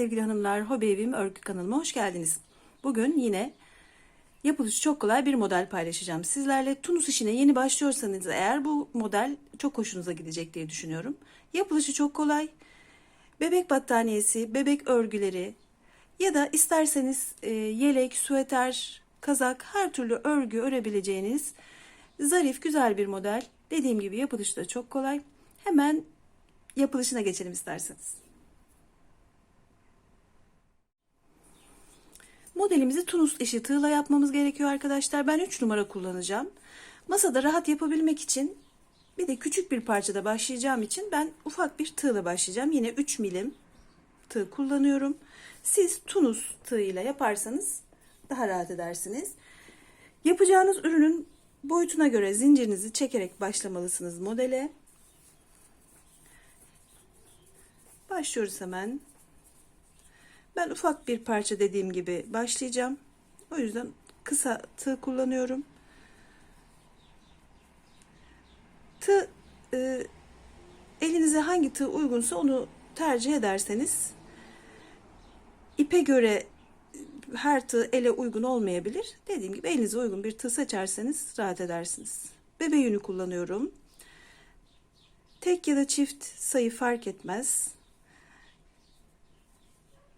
sevgili hanımlar. Hobi Evim Örgü kanalıma hoş geldiniz. Bugün yine yapılışı çok kolay bir model paylaşacağım sizlerle. Tunus işine yeni başlıyorsanız eğer bu model çok hoşunuza gidecek diye düşünüyorum. Yapılışı çok kolay. Bebek battaniyesi, bebek örgüleri ya da isterseniz e, yelek, süeter, kazak her türlü örgü örebileceğiniz zarif güzel bir model. Dediğim gibi yapılışı da çok kolay. Hemen yapılışına geçelim isterseniz. Modelimizi Tunus işi tığla yapmamız gerekiyor arkadaşlar. Ben 3 numara kullanacağım. Masada rahat yapabilmek için bir de küçük bir parçada başlayacağım için ben ufak bir tığla başlayacağım. Yine 3 milim tığ kullanıyorum. Siz Tunus tığıyla yaparsanız daha rahat edersiniz. Yapacağınız ürünün boyutuna göre zincirinizi çekerek başlamalısınız modele. Başlıyoruz hemen. Ben ufak bir parça dediğim gibi başlayacağım. O yüzden kısa tığ kullanıyorum. Tığ e, elinize hangi tığ uygunsa onu tercih ederseniz ipe göre her tığ ele uygun olmayabilir. Dediğim gibi elinize uygun bir tığ seçerseniz rahat edersiniz. Bebe yünü kullanıyorum. Tek ya da çift sayı fark etmez.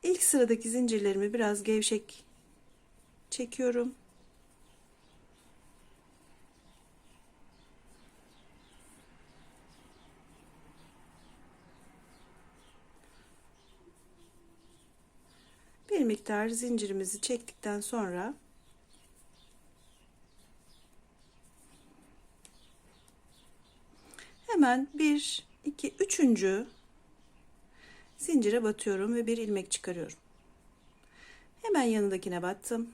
İlk sıradaki zincirlerimi biraz gevşek çekiyorum. Bir miktar zincirimizi çektikten sonra hemen bir, iki, üçüncü zincire batıyorum ve bir ilmek çıkarıyorum. Hemen yanındakine battım.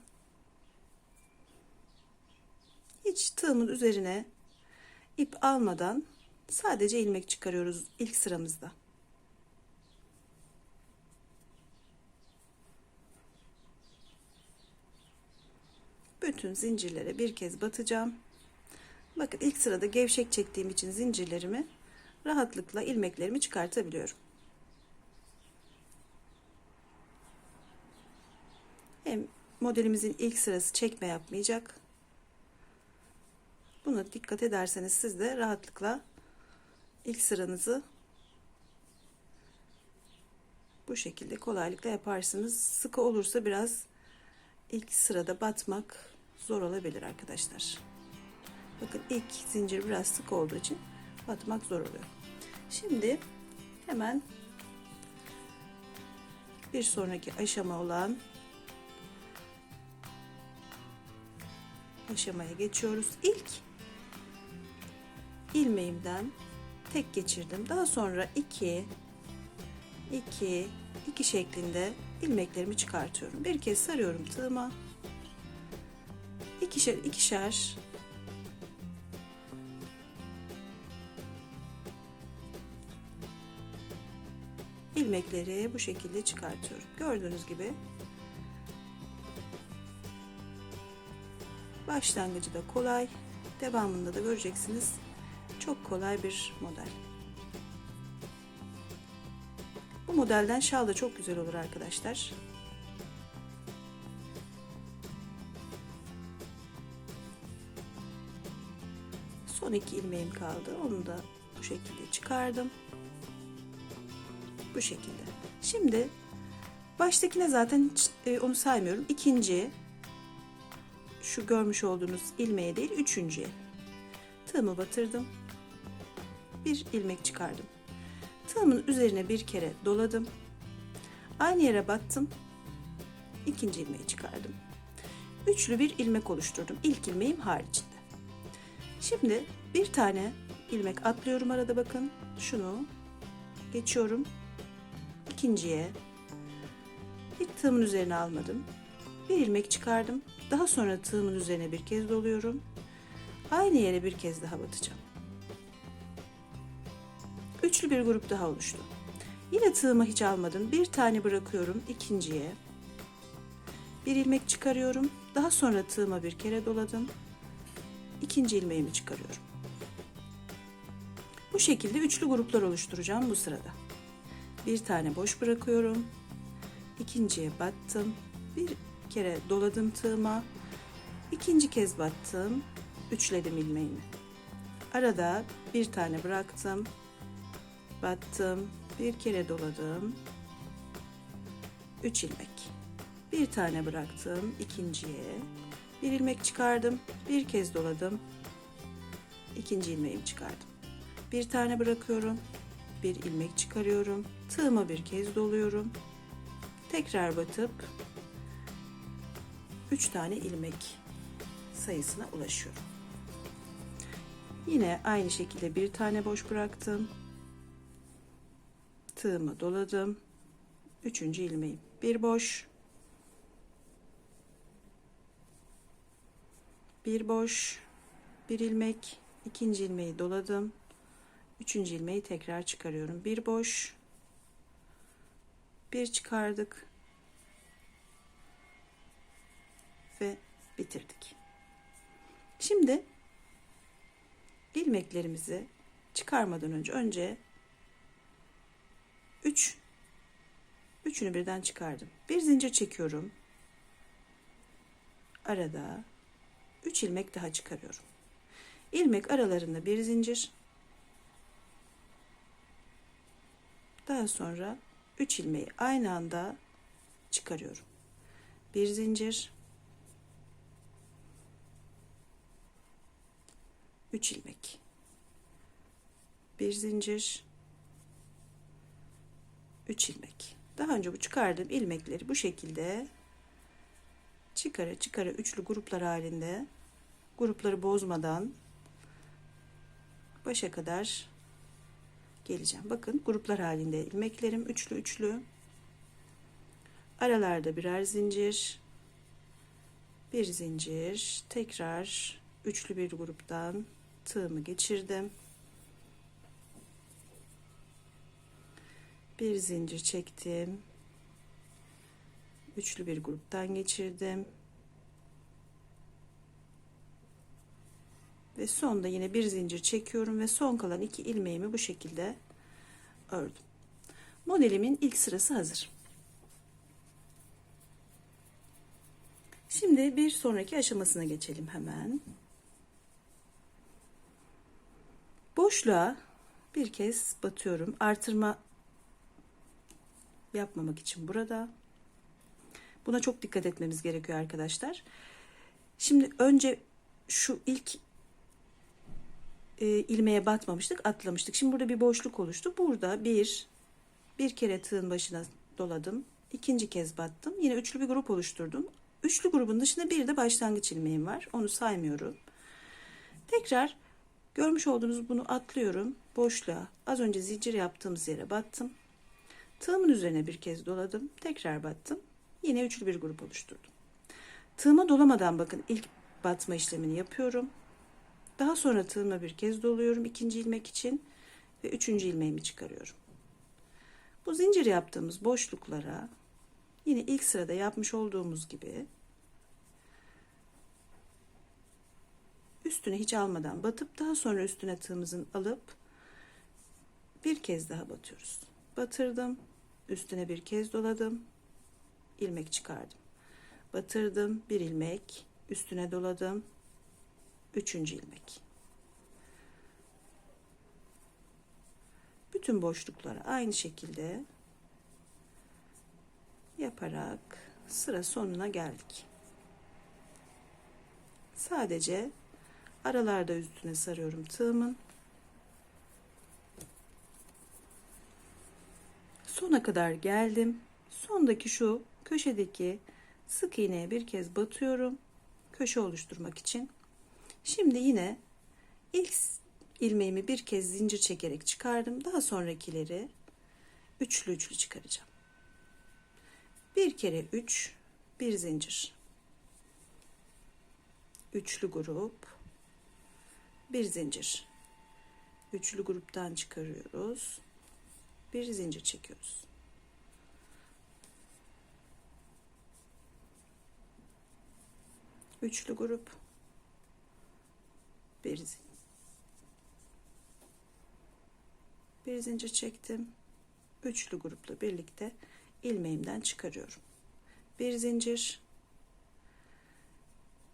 Hiç tığımın üzerine ip almadan sadece ilmek çıkarıyoruz ilk sıramızda. Bütün zincirlere bir kez batacağım. Bakın ilk sırada gevşek çektiğim için zincirlerimi rahatlıkla ilmeklerimi çıkartabiliyorum. Modelimizin ilk sırası çekme yapmayacak. Buna dikkat ederseniz siz de rahatlıkla ilk sıranızı bu şekilde kolaylıkla yaparsınız. Sıkı olursa biraz ilk sırada batmak zor olabilir arkadaşlar. Bakın ilk zincir biraz sık olduğu için batmak zor oluyor. Şimdi hemen bir sonraki aşama olan aşamaya geçiyoruz. İlk ilmeğimden tek geçirdim. Daha sonra 2 2 2 şeklinde ilmeklerimi çıkartıyorum. Bir kez sarıyorum tığıma. İkişer ikişer ilmekleri bu şekilde çıkartıyorum. Gördüğünüz gibi Başlangıcı da kolay. Devamında da göreceksiniz. Çok kolay bir model. Bu modelden şal da çok güzel olur arkadaşlar. Son iki ilmeğim kaldı. Onu da bu şekilde çıkardım. Bu şekilde. Şimdi baştakine zaten hiç, e, onu saymıyorum. İkinci şu görmüş olduğunuz ilmeğe değil üçüncüye. Tığımı batırdım. Bir ilmek çıkardım. Tığımın üzerine bir kere doladım. Aynı yere battım. İkinci ilmeği çıkardım. Üçlü bir ilmek oluşturdum ilk ilmeğim haricinde. Şimdi bir tane ilmek atlıyorum arada bakın. Şunu geçiyorum. İkinciye. Hiç tığımın üzerine almadım. Bir ilmek çıkardım daha sonra tığımın üzerine bir kez doluyorum. Aynı yere bir kez daha batacağım. Üçlü bir grup daha oluştu. Yine tığımı hiç almadım. Bir tane bırakıyorum ikinciye. Bir ilmek çıkarıyorum. Daha sonra tığıma bir kere doladım. İkinci ilmeğimi çıkarıyorum. Bu şekilde üçlü gruplar oluşturacağım bu sırada. Bir tane boş bırakıyorum. ikinciye battım. Bir kere doladım tığıma. İkinci kez battım. Üçledim ilmeğimi. Arada bir tane bıraktım. Battım. Bir kere doladım. Üç ilmek. Bir tane bıraktım ikinciye. Bir ilmek çıkardım. Bir kez doladım. İkinci ilmeğimi çıkardım. Bir tane bırakıyorum. Bir ilmek çıkarıyorum. Tığıma bir kez doluyorum. Tekrar batıp 3 tane ilmek sayısına ulaşıyorum. Yine aynı şekilde bir tane boş bıraktım. Tığımı doladım. Üçüncü ilmeğim. Bir boş. Bir boş. Bir ilmek. ikinci ilmeği doladım. Üçüncü ilmeği tekrar çıkarıyorum. Bir boş. Bir çıkardık. Ve bitirdik. Şimdi ilmeklerimizi çıkarmadan önce önce 3 üçünü birden çıkardım. Bir zincir çekiyorum. Arada 3 ilmek daha çıkarıyorum. İlmek aralarında bir zincir. Daha sonra 3 ilmeği aynı anda çıkarıyorum. Bir zincir. 3 ilmek. Bir zincir. 3 ilmek. Daha önce bu çıkardığım ilmekleri bu şekilde çıkara çıkara üçlü gruplar halinde grupları bozmadan başa kadar geleceğim. Bakın gruplar halinde ilmeklerim üçlü üçlü. Aralarda birer zincir. Bir zincir. Tekrar üçlü bir gruptan tığımı geçirdim. Bir zincir çektim. Üçlü bir gruptan geçirdim. Ve sonda yine bir zincir çekiyorum ve son kalan iki ilmeğimi bu şekilde ördüm. Modelimin ilk sırası hazır. Şimdi bir sonraki aşamasına geçelim hemen. Boşluğa bir kez batıyorum. Artırma yapmamak için burada. Buna çok dikkat etmemiz gerekiyor arkadaşlar. Şimdi önce şu ilk e, ilmeğe batmamıştık, atlamıştık. Şimdi burada bir boşluk oluştu. Burada bir bir kere tığın başına doladım. ikinci kez battım. Yine üçlü bir grup oluşturdum. Üçlü grubun dışında bir de başlangıç ilmeğim var. Onu saymıyorum. Tekrar görmüş olduğunuz bunu atlıyorum. Boşluğa az önce zincir yaptığımız yere battım. Tığımın üzerine bir kez doladım. Tekrar battım. Yine üçlü bir grup oluşturdum. Tığıma dolamadan bakın ilk batma işlemini yapıyorum. Daha sonra tığıma bir kez doluyorum ikinci ilmek için ve üçüncü ilmeğimi çıkarıyorum. Bu zincir yaptığımız boşluklara yine ilk sırada yapmış olduğumuz gibi üstüne hiç almadan batıp daha sonra üstüne tığımızın alıp bir kez daha batıyoruz. Batırdım, üstüne bir kez doladım, ilmek çıkardım. Batırdım, bir ilmek, üstüne doladım, üçüncü ilmek. Bütün boşluklara aynı şekilde yaparak sıra sonuna geldik. Sadece aralarda üstüne sarıyorum tığımın. Sona kadar geldim. Sondaki şu köşedeki sık iğneye bir kez batıyorum. Köşe oluşturmak için. Şimdi yine ilk ilmeğimi bir kez zincir çekerek çıkardım. Daha sonrakileri üçlü üçlü çıkaracağım. Bir kere üç, bir zincir. Üçlü grup, bir zincir. Üçlü gruptan çıkarıyoruz. Bir zincir çekiyoruz. Üçlü grup, bir zincir. Bir zincir çektim. Üçlü grupla birlikte ilmeğimden çıkarıyorum. Bir zincir.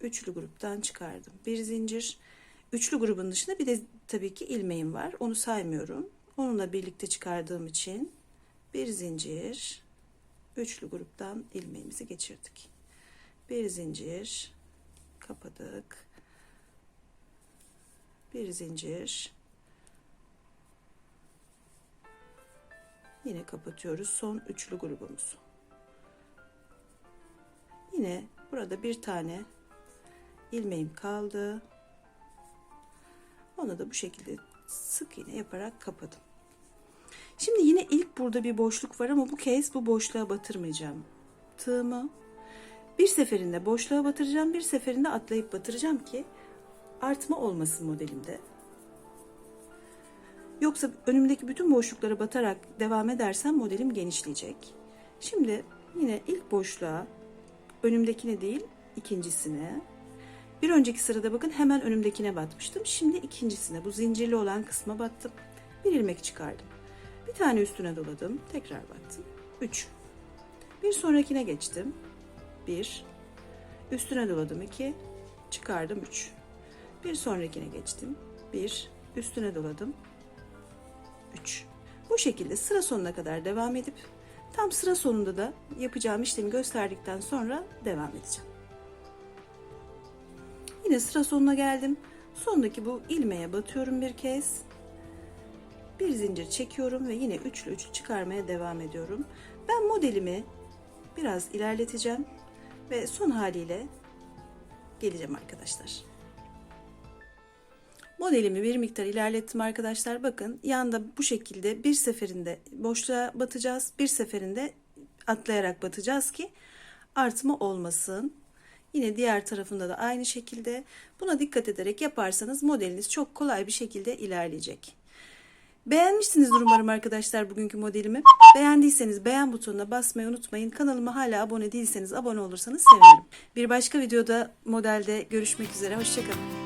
Üçlü gruptan çıkardım. Bir zincir. Üçlü grubun dışında bir de tabii ki ilmeğim var. Onu saymıyorum. Onunla birlikte çıkardığım için bir zincir. Üçlü gruptan ilmeğimizi geçirdik. Bir zincir. Kapadık. Bir zincir. Yine kapatıyoruz son üçlü grubumuzu. Yine burada bir tane ilmeğim kaldı. Onu da bu şekilde sık iğne yaparak kapadım. Şimdi yine ilk burada bir boşluk var ama bu kez bu boşluğa batırmayacağım. Tığımı bir seferinde boşluğa batıracağım, bir seferinde atlayıp batıracağım ki artma olmasın modelimde. Yoksa önümdeki bütün boşluklara batarak devam edersem modelim genişleyecek. Şimdi yine ilk boşluğa önümdekine değil ikincisine. Bir önceki sırada bakın hemen önümdekine batmıştım. Şimdi ikincisine bu zincirli olan kısma battım. Bir ilmek çıkardım. Bir tane üstüne doladım. Tekrar battım. 3. Bir sonrakine geçtim. 1. Üstüne doladım 2. Çıkardım 3. Bir sonrakine geçtim. 1. Üstüne doladım. 3. Bu şekilde sıra sonuna kadar devam edip tam sıra sonunda da yapacağım işlemi gösterdikten sonra devam edeceğim. Yine sıra sonuna geldim. Sondaki bu ilmeğe batıyorum bir kez. Bir zincir çekiyorum ve yine üçlü üçlü çıkarmaya devam ediyorum. Ben modelimi biraz ilerleteceğim ve son haliyle geleceğim arkadaşlar. Modelimi bir miktar ilerlettim arkadaşlar. Bakın yanda bu şekilde bir seferinde boşluğa batacağız. Bir seferinde atlayarak batacağız ki artma olmasın. Yine diğer tarafında da aynı şekilde buna dikkat ederek yaparsanız modeliniz çok kolay bir şekilde ilerleyecek. Beğenmişsinizdir umarım arkadaşlar bugünkü modelimi. Beğendiyseniz beğen butonuna basmayı unutmayın. Kanalıma hala abone değilseniz abone olursanız sevinirim. Bir başka videoda modelde görüşmek üzere. Hoşçakalın.